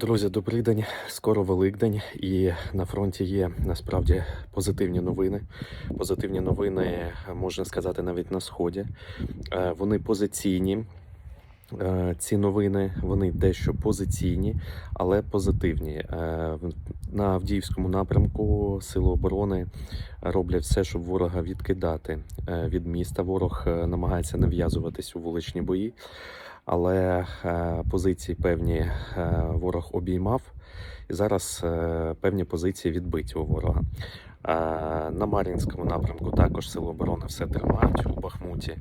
Друзі, добрий день. Скоро Великдень, і на фронті є насправді позитивні новини. Позитивні новини можна сказати навіть на сході. Е, Вони позиційні. Е, Ці новини вони дещо позиційні, але позитивні. Е, На Авдіївському напрямку Сили оборони роблять все, щоб ворога відкидати від міста. Ворог намагається нав'язуватись у вуличні бої, але е, позиції певні е, ворог обіймав, і зараз е, певні позиції відбиті у ворога. На Мар'їнському напрямку також Сили оборони все тримають у Бахмуті.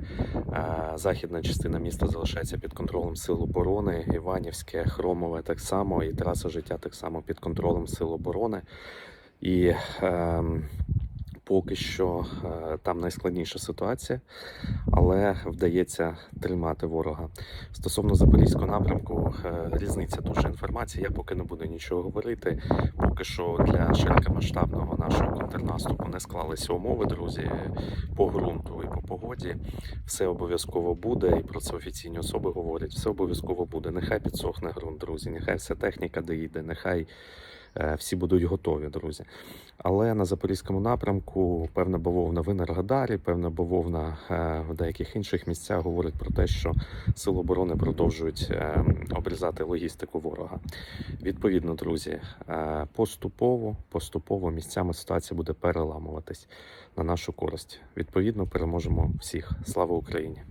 Західна частина міста залишається під контролем Сил оборони. Іванівське, Хромове так само, і траса життя так само під контролем Сил оборони. І ем, поки що е, там найскладніша ситуація, але вдається тримати ворога. Стосовно запорізького напрямку, е, різниця дуже інформації. Я поки не буду нічого говорити. Поки що для широкомасштабного нашого контрнаступу не склалися умови, друзі, по ґрунту і по погоді. Все обов'язково буде, і про це офіційні особи говорять. Все обов'язково буде. Нехай підсохне ґрунт, друзі. Нехай вся техніка доїде, нехай всі будуть готові, друзі. Але на запорізькому напрямку певна бавовна в Енергодарі, певна бавовна е, в деяких інших місцях говорить про те, що сили оборони продовжують е, обрізати логістику ворога. Відповідно, друзі, е, поступово, поступово місцями ситуація буде переламуватись на нашу користь. Відповідно, переможемо всіх. Слава Україні!